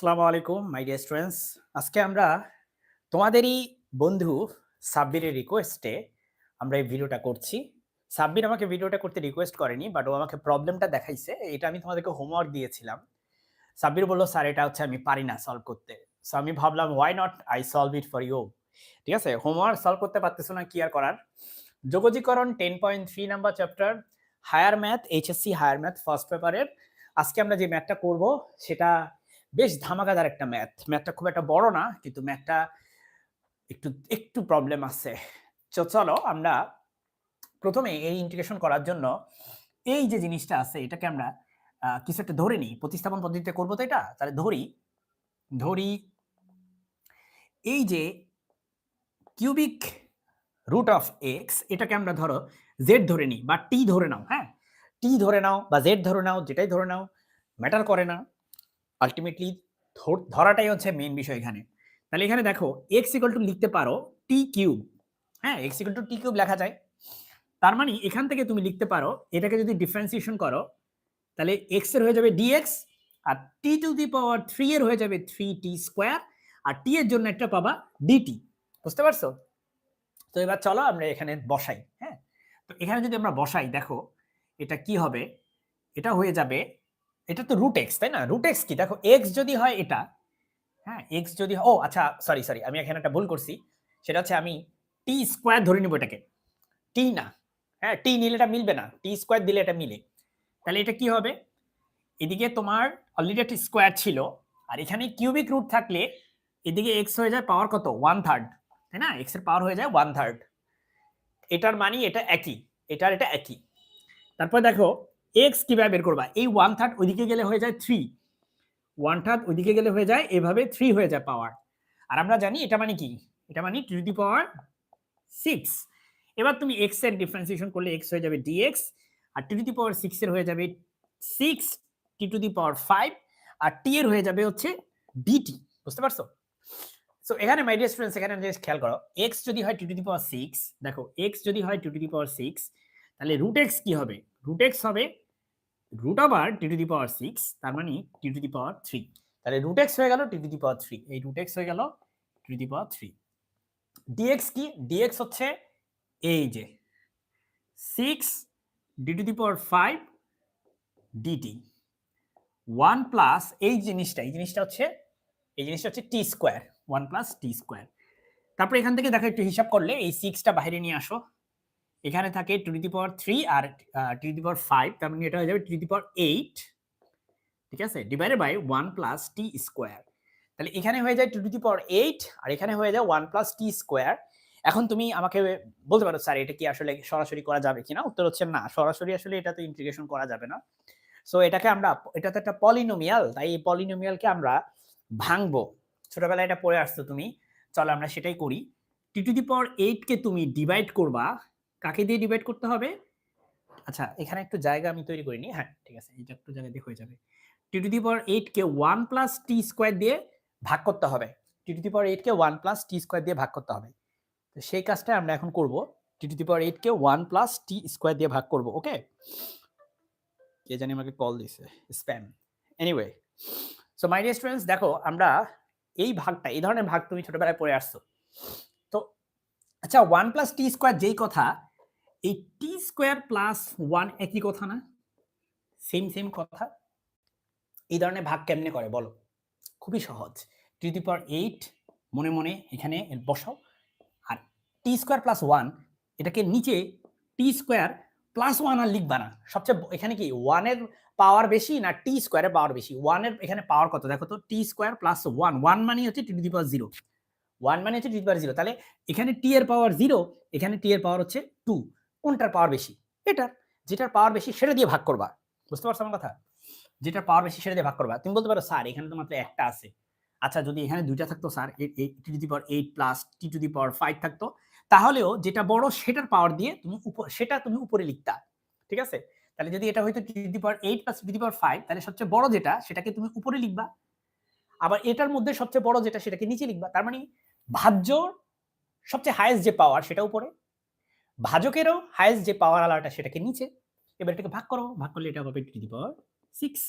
আসসালামু আলাইকুম মাই dear students আজকে আমরা তোমাদেরই বন্ধু সাব্বিরের রিকোয়েস্টে আমরা এই ভিডিওটা করছি। সাব্বির আমাকে ভিডিওটা করতে রিকোয়েস্ট করেনি বাট ও আমাকে প্রবলেমটা দেখাইছে। এটা আমি তোমাদেরকে হোমওয়ার্ক দিয়েছিলাম। সাব্বির বলল, স্যার, এটা হচ্ছে আমি পারি না সলভ করতে। সো আমি ভাবলাম why not I solve it for you ঠিক আছে? হোমওয়ার্ক সলভ করতে পারতেছো না, কি আর করার? যোগজীকরণ ten point three number chapter higher math HSC higher math first পেপারের আজকে আমরা যে ম্যাথটা করব, সেটা বেশ ধামাকাদার একটা ম্যাথ। ম্যাথটা খুব একটা বড় না, কিন্তু ম্যাথটা একটু একটু প্রবলেম আছে। চলো আমরা প্রথমে এই ইন্টিগ্রেশন করার জন্য এই যে জিনিসটা আছে, এটাকে আমরা কিছু একটা ধরে নিই। প্রতিস্থাপন পদ্ধতিতে করব তো এটা? তাহলে ধরি ধরি এই যে কিউবিক রুট অফ এক্স এটাকে আমরা ধরো জেড ধরে নিই বা টি ধরে নাও হ্যাঁ? টি ধরে নাও বা জেড ধরে নাও, যেটাই ধরে নাও ম্যাটার করে না। আলটিমেটলি ধরাটাই হচ্ছে মেন বিষয় এখানে। তাহলে এখানে দেখো এক্স ইকল টু লিখতে পারো টি কিউব হ্যাঁ X equal to T cube লেখা যায়। তার মানে এখান থেকে তুমি লিখতে পারো, এটাকে যদি ডিফারেন্সিয়েশন করো, তাহলে এক্সের হয়ে যাবে DX R T to the power three এর হয়ে যাবে থ্রি টি স্কোয়ার আর টি এর জন্য একটা পাবা ডিটি বুঝতে পারছ? তো এবার চলো আমরা এখানে বসাই হ্যাঁ? তো এখানে যদি আমরা বসাই, দেখো, এটা কি হবে? এটা হয়ে যাবে এটা তো রুট এক্স তাই না? রুট এক্স কি? দেখো এক্স যদি হয় এটা হ্যাঁ এক্স যদি ও আচ্ছা সরি সরি আমি এখানে একটা ভুল করছি। সেটা হচ্ছে আমি টি স্কোয়ার ধরে নিব এটাকে। টি না হ্যাঁ টি নিলে এটা মিলবে না। টি স্কোয়ার দিলে এটা মিলে। তাহলে এটা কি হবে? এদিকে তোমার অলরেডি একটা স্কোয়ার ছিল, আর এখানে কিউবিক রুট থাকলে এদিকে এক্স হয়ে যায় পাওয়ার কত? ওয়ান থার্ড তাই না? এক্সের পাওয়ার হয়ে যায় ওয়ান থার্ড এটার মানে এটা একই, এটার এটা একই। তারপর দেখো এক্স কীভাবে বের করবা? এই ওয়ান থার্ড ওইদিকে গেলে হয়ে যায় থ্রি ওয়ান থার্ড ওইদিকে গেলে হয়ে যায়, এভাবে থ্রি হয়ে যায় পাওয়ার আর আমরা জানি এটা মানে কি? এটা মানে টু দি পাওয়ার সিক্স এবার তুমি এক্সের ডিফারেন্সিয়েশন করলে এক্স হয়ে যাবে ডিএক্স আর টু দি পাওয়ার সিক্স এর হয়ে যাবে six T to the power five R T এর হয়ে যাবে হচ্ছে ডিটি বুঝতে পারছ? সো এখানে মাই ডিয়ার স্টুডেন্টস এখানে খেয়াল করো এক্স যদি হয় two to the power six দেখো এক্স যদি হয় two to the power six তাহলে রুট এক্স কি হবে? রুট এক্স হবে রুট আবার টি টু দি পাওয়ার সিক্স তার মানে T to the power three তাহলে রুট এক্স হয়ে গেল T to the power three এই রুট এক্স হয়ে গেল T to the power three DX কি? ডিএক্স হচ্ছে এই যে six D to the power five DT one plus এই জিনিসটা এই জিনিসটা হচ্ছে, এই জিনিসটা হচ্ছে T square one plus T square তারপর এখান থেকে দেখো একটু হিসাব করলে এই সিক্সটা বাইরে নিয়ে আসো। এখানে থাকে টু দি পাওয়ার থ্রি আর টু দি পাওয়ার ফাইভ, তার মানে এটা হয়ে যাবে টু দি পাওয়ার এইট, ঠিক আছে? Divided by one plus T square তাহলে এখানে হয়ে যায় টু দি পাওয়ার এইট আর এখানে হয়ে যায় ওয়ান প্লাস টি স্কোয়ার এখন তুমি আমাকে বলতে পারো, স্যার, এটা কি আসলে সরাসরি করা যাবে কিনা? উত্তর হচ্ছে না, সরাসরি আসলে এটা তো ইন্টিগ্রেশন করা যাবে না। সো এটাকে আমরা এটা তো একটা পলিনোমিয়াল তাই এই পলিনোমিয়ালকে আমরা ভাঙবো। ছোটবেলায় এটা পড়ে আসছো তুমি। চলো আমরা সেটাই করি। টি টু দি পাওয়ার এইটকে তুমি ডিভাইড করবা কাকে দিয়ে ডিভাইড করতে হবে? আচ্ছা এখানে একটু জায়গা আমি তৈরি করিনি। হ্যাঁ ঠিক আছে এটা একটু জায়গা দিয়ে হয়ে যাবে। টি টু দি পাওয়ার এইটকে ওয়ান প্লাস টি স্কোয়ার দিয়ে ভাগ করতে হবে। টি টু দি পাওয়ার এইটকে ওয়ান প্লাস টি স্কোয়ার দিয়ে ভাগ করতে হবে। তো সেই কাজটা আমরা এখন করব। টি টু দি পাওয়ার এইটকে ওয়ান প্লাস টি স্কোয়ার দিয়ে ভাগ করব ওকে কে জানি আমাকে কল দিছে spam anyway so my dear students দেখো, আমরা এই ভাগটা, এই ধরনের ভাগ তুমি ছোটবেলায় পড়ে আসছো। তো আচ্ছা ওয়ান প্লাস টি স্কোয়ার যেই কথা এই টি স্কোয়ার প্লাস ওয়ান একই কথা না? সেম সেম কথা? এই ধরনের ভাগ কেমনে করে বলো? খুবই সহজ। টি দি পাওয়ার এইট মনে মনে এখানে বসাও। আর টি স্কোয়ার প্লাস ওয়ান এটাকে নিচে টি স্কোয়ার প্লাস ওয়ান আর লিখবা না। সবচেয়ে এখানে কি ওয়ানের পাওয়ার বেশি না টি স্কোয়ারের পাওয়ার বেশি? ওয়ানের এখানে পাওয়ার কত? দেখো তো T square plus one one মানে হচ্ছে T the power zero one মানে হচ্ছে টু দি পাওয়ার জিরো তাহলে এখানে টি এর পাওয়ার জিরো এখানে টি এর পাওয়ার হচ্ছে টু কোনটার পাওয়ার বেশি? এটার যেটার পাওয়ার বেশি, সেটা দিয়ে ভাগ করবা। বুঝতে পারছ আমার কথা? যেটার পাওয়ার বেশি, সেটা দিয়ে ভাগ করবা। তুমি বলতে পারো, স্যার, এখানে তো মাত্র একটা আছে। আচ্ছা যদি এখানে দুইটা থাকতো, sir T to the power eight plus T to the power five থাকতো, তাহলেও যেটা বড়, সেটার পাওয়ার দিয়ে তুমি সেটা তুমি উপরে লিখতা। ঠিক আছে? তাহলে যদি এটা হয়তো T to the power eight plus T to the power five তাহলে সবচেয়ে বড় যেটা, সেটাকে তুমি উপরে লিখবা। আবার এটার মধ্যে সবচেয়ে বড় যেটা, সেটাকে নিচে লিখবা। তার মানে ভাজ্যর সবচেয়ে হাইয়েস্ট যে পাওয়ার সেটা উপরে। ভাজকেরও হাইয়েস্ট যে পাওয়ার আলাটা সেটাকে নিচে এবার এটাকে ভাগ করো ভাগ করলে এটা হবে টু দি পাওয়ার সিক্স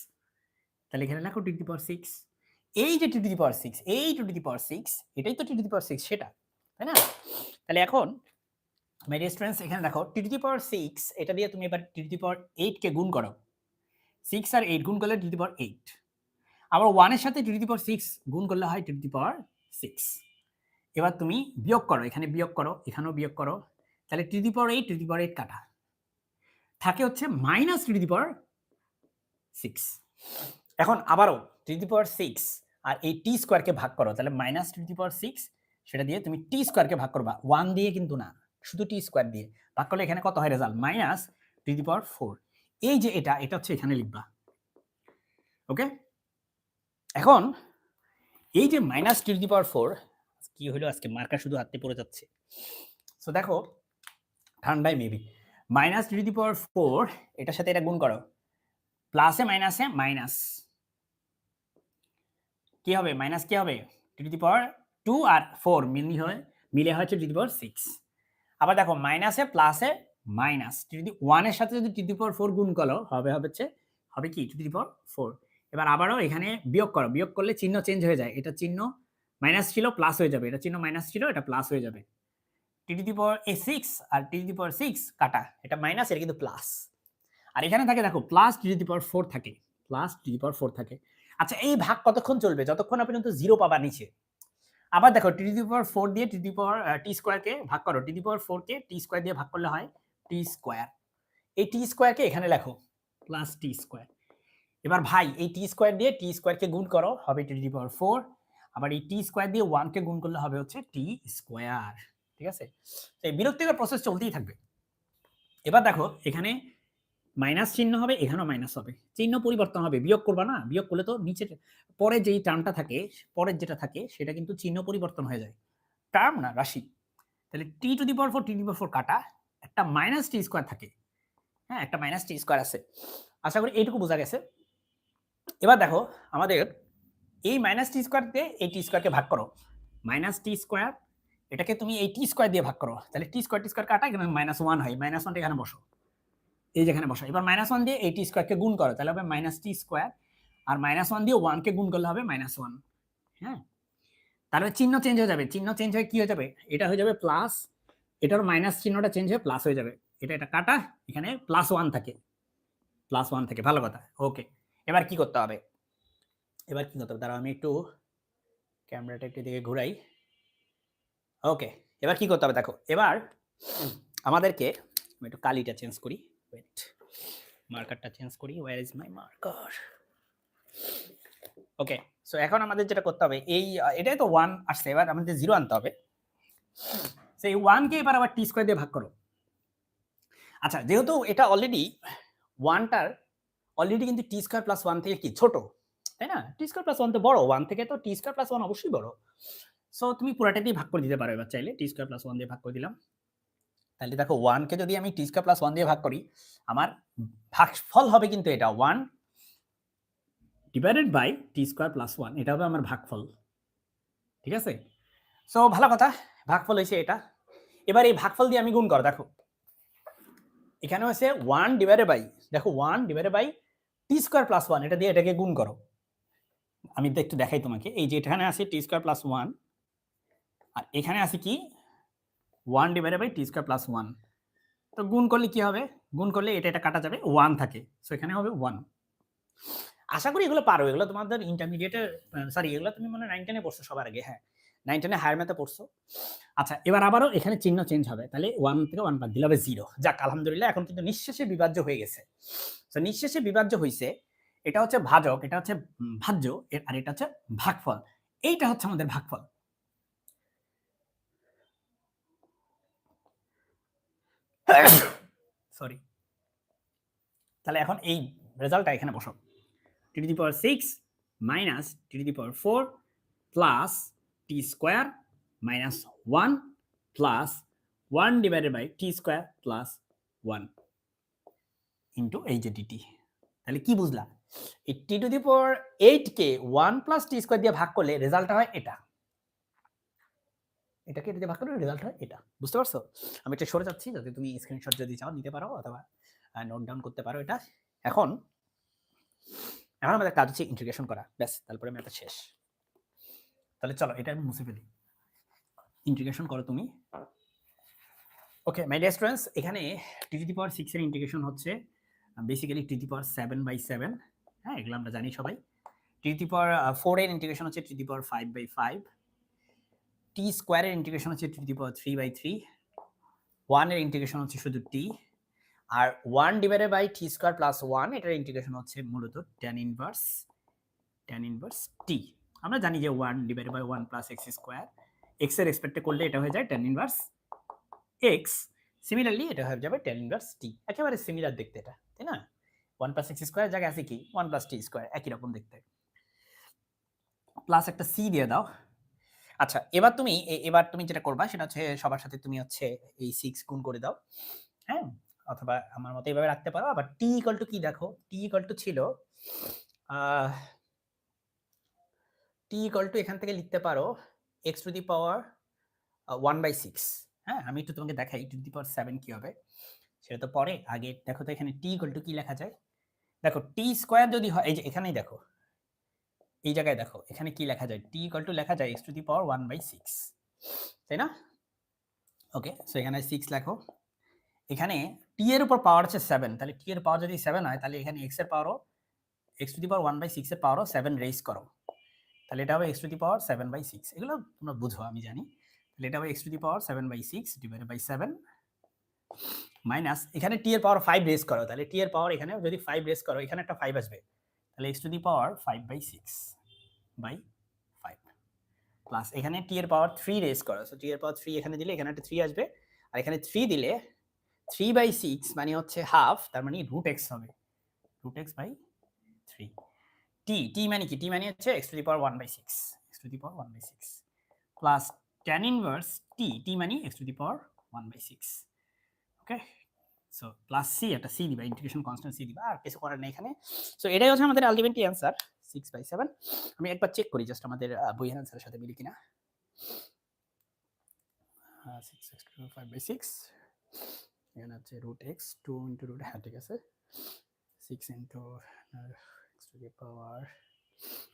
তাহলে এখানে লেখো টু দি পাওয়ার সিক্স এই যে টু দি পাওয়ার সিক্স এই টু দি পাওয়ার সিক্স এটাই তো টু দি পাওয়ার সিক্স সেটা তাই না তাহলে এখন মাই স্টুডেন্টস এখানে দেখো টু দি পাওয়ার সিক্স এটা দিয়ে তুমি এবার টু দি পাওয়ার এইটকে গুণ করো সিক্স আর এইট গুণ করলে টু দি পাওয়ার এইট আবার ওয়ানের সাথে টু দি পাওয়ার সিক্স গুণ করলে হয় টু দি পাওয়ার সিক্স এবার তুমি বিয়োগ করো এখানে বিয়োগ করো এখানেও বিয়োগ করো তাহলে to the power eight to the power eight কাটা। থাকে হচ্ছে minus to the power six এখন আবারও টু দি পাওয়ার সিক্স আর এই টি স্কোয়ারকে ভাগ করো, তাহলে minus to the power six সেটা দিয়ে তুমি টি স্কোয়ারকে ভাগ করবা। ওয়ান দিয়ে কিন্তু না, শুধু টি স্কোয়ার দিয়ে। ভাগ করলে এখানে কত হয় result minus to the power four এই যে এটা এটা হচ্ছে এখানে লিখবা। ওকে এখন এই যে minus to the power four কি হলো? আজকে মার্কার শুধু হাতে পড়ে যাচ্ছে। সো দেখো ঠান্ডায় maybe minus to the power four এটার সাথে এটা গুণ করো। প্লাসে মাইনাসে মাইনাস কি হবে? মাইনাস কি হবে? টু দি পাওয়ার টু আর ফোর মিলি হয় মিলে হচ্ছে টু দি পাওয়ার সিক্স আবার দেখো মাইনাসে প্লাসে মাইনাস টু দি ওয়ানের সাথে যদি টু দি পাওয়ার ফোর গুণ করো, হবে হচ্ছে হবে কি? টু দি পাওয়ার ফোর এবার আবারও এখানে বিয়োগ করো। বিয়োগ করলে চিহ্ন চেঞ্জ হয়ে যায়। এটা চিহ্ন মাইনাস ছিল প্লাস হয়ে যাবে। এটা চিহ্ন মাইনাস ছিল, এটা প্লাস হয়ে যাবে। টি টু এ সিক্স আর টি টু সিক্স কাটা, এটা মাইনাস এটা কিন্তু প্লাস আর এখানে থাকে, দেখো plus T to power four থাকে plus T the power four থাকে। আচ্ছা এই ভাগ কতক্ষণ চলবে? যতক্ষণ না পর্যন্ত জিরো পাবা নিচে। আবার দেখো টি টু পাওয়ার ফোর দিয়ে টি দি পাওয়ার টি স্কোয়ারকে ভাগ করো। টি দি পাওয়ার ফোরকে টি স্কোয়ার দিয়ে ভাগ করলে হয় টি স্কোয়ার এই টি স্কোয়ারকে এখানে লেখো প্লাস টি স্কোয়ার এবার ভাই, এই টি স্কোয়ার দিয়ে টি স্কোয়ারকে গুণ করো, হবে টি দি পাওয়ার ফোর আবার এই টি স্কোয়ার দিয়ে ওয়ানকে গুণ করলে হবে হচ্ছে টি স্কোয়ার ঠিক আছে? তো এই বিরক্তিকর প্রসেস চলতেই থাকবে। এবার দেখো, এখানে মাইনাস চিহ্ন হবে, এখানেও মাইনাস হবে। চিহ্ন পরিবর্তন হবে, বিয়োগ করবা না? বিয়োগ করলে তো নিচে পরে যেই টার্মটা থাকে, পরের যেটা থাকে, সেটা কিন্তু চিহ্ন পরিবর্তন হয়ে যায়। টার্ম না, রাশি। তাহলে T to the power four T to power four কাটা, একটা মাইনাস টি স্কোয়ার থাকে। হ্যাঁ একটা মাইনাস টি স্কোয়ার আছে। আশা করি এইটুকু বোঝা গেছে। এবার দেখো, আমাদের এই মাইনাস টি স্কোয়ার দিয়ে এই টি স্কোয়ারকে ভাগ করো। মাইনাস টি স্কোয়ার এটাকে তুমি এই টি স্কোয়ার দিয়ে ভাগ করো। তাহলে টি স্কোয়ার টি স্কোয়ার কাটা, এখানে মাইনাস ওয়ান হয়। মাইনাস ওয়ানটা এখানে বসো। এই যেখানে বসো। এবার মাইনাস ওয়ান দিয়ে এই টি স্কোয়ারকে গুণ করো, তাহলে হবে মাইনাস টি স্কোয়ার আর মাইনাস ওয়ান দিয়ে ওয়ানকে গুণ করলে হবে মাইনাস ওয়ান হ্যাঁ? তাহলে চিহ্ন চেঞ্জ হয়ে যাবে। চিহ্ন চেঞ্জ হয়ে কি হয়ে যাবে? এটা হয়ে যাবে প্লাস এটার মাইনাস চিহ্নটা চেঞ্জ হয়ে প্লাস হয়ে যাবে। এটা এটা কাটা, এখানে প্লাস ওয়ান থাকে। প্লাস ওয়ান থাকে। ভালো কথা। ওকে এবার কি করতে হবে? এবার কি করতে হবে? দাঁড়াও, আমি একটু ক্যামেরাটা একটু দিকে ঘুরাই। ওকে এবার কি করতে হবে দেখো, এবার আমাদেরকে আমি একটু কালিটা চেঞ্জ করি ওয়েট মার্কারটা চেঞ্জ করি where is my marker okay so এখন আমাদের যেটা করতে হবে, এই এটাই তো ওয়ান আসছে এবার আমাদের জিরো আনতে হবে। সেই ওয়ানকে এবার আবার টি স্কোয়ার দিয়ে ভাগ করো। আচ্ছা যেহেতু এটা অলরেডি ওয়ানটার অলরেডি কিন্তু টি স্কোয়ার প্লাস ওয়ান থেকে কি? ছোট, তাই না? টি স্কোয়ার প্লাস ওয়ান তো বড় ওয়ান থেকে তো টি স্কোয়ার প্লাস ওয়ান অবশ্যই বড়। সো তুমি পুরাটা দিয়ে ভাগ করে দিতে পারো এবার চাইলে টি স্কোয়ার প্লাস ওয়ান দিয়ে ভাগ করে দিলাম। তাহলে দেখো ওয়ানকে যদি আমি টি স্কোয়ার প্লাস ওয়ান দিয়ে ভাগ করি, আমার ভাগফল হবে কিন্তু এটা one divided by T square plus one এটা হবে আমার ভাগফল। ঠিক আছে? সো ভালো কথা, ভাগফল হয়েছে এটা। এবার এই ভাগফল দিয়ে আমি গুণ করো, দেখো। এখানে হচ্ছে ওয়ান ডিভাইডেড বাই দেখো one divided by T square plus one এটা দিয়ে এটাকে গুণ করো। আমি একটু দেখাই তোমাকে, এই যে এখানে আছে টি স্কোয়ার প্লাস ওয়ান আর এখানে আছে কি? One divided by T square plus one তো গুণ করলে কি হবে? গুণ করলে এটা এটা কাটা যাবে ওয়ান থাকে। সো এখানে হবে ওয়ান আশা করি এগুলো পারো। এগুলো তোমাদের ইন্টারমিডিয়েটের সরি এগুলো তুমি মনে নাইন টেনে পড়ছো সবার আগে হ্যাঁ। নাইন টেনে হায়ার ম্যাথে পড়ছো। আচ্ছা এবার আবারও এখানে চিহ্ন চেঞ্জ হবে। তাহলে ওয়ান থেকে ওয়ান বাদ দিলে হবে জিরো যাক, আলহামদুলিল্লাহ, এখন কিন্তু নিঃশেষে বিভাজ্য হয়ে গেছে। তো নিঃশেষে বিভাজ্য হয়েছে এটা হচ্ছে ভাজক, এটা হচ্ছে ভাজ্য আর এটা হচ্ছে ভাগফল। এইটা হচ্ছে আমাদের ভাগফল। সরি তাহলে এখন এই রেজাল্টটা এখানে বসো T to the power six minus T to the power four plus T square minus one plus one divided by T square plus one into এই যে ডিটি তাহলে কি বুঝলা? এই টি টু দি পাওয়ার এইটকে ওয়ান প্লাস টি square দিয়ে ভাগ করলে রেজাল্টটা হয় এটা। এটাকে এটা দিয়ে ভাগ করলে রেজাল্ট হয় এটা। বুঝতে পারছ? আমি এটা সরে যাচ্ছি যাতে তুমি স্ক্রিনশট যদি চাও, নিতে পারো অথবা নোট ডাউন করতে পারো এটা। এখন এখন আমাদের কাজ হচ্ছে ইন্টিগ্রেশন করা। ব্যাস, তারপরে ম্যাথটা শেষ। তাহলে চলো, এটা আমি মুছে ফেলি। ইন্টিগ্রেশন করো তুমি। ওকে মাই ডিয়ার স্টুডেন্টস এখানে টি টু দি পাওয়ার সিক্সের ইন্টিগ্রেশন হচ্ছে basically T the power seven by seven হ্যাঁ এগুলো আমরা জানি সবাই। টি দি পাওয়ার ফোরের ইন্টিগ্রেশন হচ্ছে T the power five by five T স্কোয়ারের ইন্টিগ্রেশন হচ্ছে T the power three by three ওয়ানের ইন্টিগ্রেশন হচ্ছে শুধু টি আর one divided by T square plus one এটার ইন্টিগ্রেশন হচ্ছে মূলত tan inverse tan inverse T আমরা জানি যে one divided by one plus X square এক্সের রেসপেক্টে করলে এটা হয়ে যায় ট্যান ইনভার্স এক্স সিমিলারলি এটা হয়ে যাবে ট্যান ইনভার্স টি একেবারে সিমিলার দেখতে এটা, তাই না? ওয়ান প্লাস এক্স স্কোয়ার জায়গায় আছে কি? ওয়ান প্লাস টি স্কোয়ার একই রকম দেখতে। প্লাস একটা সি দিয়ে দাও। আচ্ছা এবার তুমি এবার তুমি যেটা করবা সেটা হচ্ছে সবার সাথে তুমি হচ্ছে এই সিক্স গুণ করে দাও। হ্যাঁ? অথবা আমার মতো এইভাবে রাখতে পারো। আবার টি ইকাল টু কি দেখো? টি ইকাল টু ছিল টি ইকাল টু এখান থেকে লিখতে পারো X to the power one by six হ্যাঁ? আমি একটু তোমাকে দেখাই টু দি পাওয়ার সেভেন কী হবে? সেটা তো পরে। আগে দেখো তো এখানে টি ইকাল টু কী লেখা যায়? দেখো টি স্কোয়ার যদি হয়, এই যে এখানেই দেখো এই জায়গায় দেখো, এখানে কি লেখা যায়? টি ইকাল টু লেখা যায় X to the power one by six তাই না? ওকে সো এখানে সিক্স লেখো। এখানে টি এর উপর পাওয়ার আছে সেভেন তাহলে টি এর পাওয়ার যদি সেভেন হয়, তাহলে এখানে এক্সের পাওয়ারও X to the power one by six এর পাওয়ারও সেভেন রেস করো। তাহলে এটা হবে X to the power seven by six এগুলো তোমরা বুঝো, আমি জানি। তাহলে এটা হবে X to the power seven by six divided by seven minus এখানে টি এর পাওয়ার ফাইভ রেস করো, তাহলে টি এর পাওয়ার এখানে যদি ফাইভ রেস করো, এখানে একটা ফাইভ আসবে। তাহলে X to the power five by six by five plus এখানে টি এর পাওয়ার থ্রি রেস করো। সো টি এর পাওয়ার থ্রি এখানে দিলে এখানে একটা থ্রি আসবে। আর এখানে থ্রি দিলে থ্রি বাই সিক্স মানে হচ্ছে হাফ তার মানে রুট এক্স হবে। Root X by three T T মানে কি? টি মানে হচ্ছে X to the power one by six X to the power one by six plus tan inverse T T মানে X to the power one by six okay so plus C একটা C দিবা integration constant C দিবা, আর কিছু করার নেই এখানে। So এটাই হচ্ছে আমাদের ultimately answer six by seven আমি একবার চেক করি জাস্ট আমাদের বইয়ের অ্যান্সারের সাথে মিলি কিনা। Six X to five by six এখানে হচ্ছে রুট এক্স টু রুট হ্যাঁ ঠিক আছে। Six to power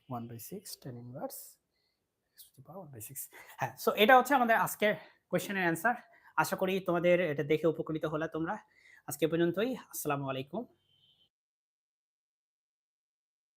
one by six ten to power one by six হ্যাঁ সো এটা হচ্ছে আমাদের আজকের কোয়েশ্চেনের অ্যান্সার আশা করি তোমাদের এটা দেখে উপকৃত হলে তোমরা। আজকে পর্যন্তই। আসসালামু আলাইকুম।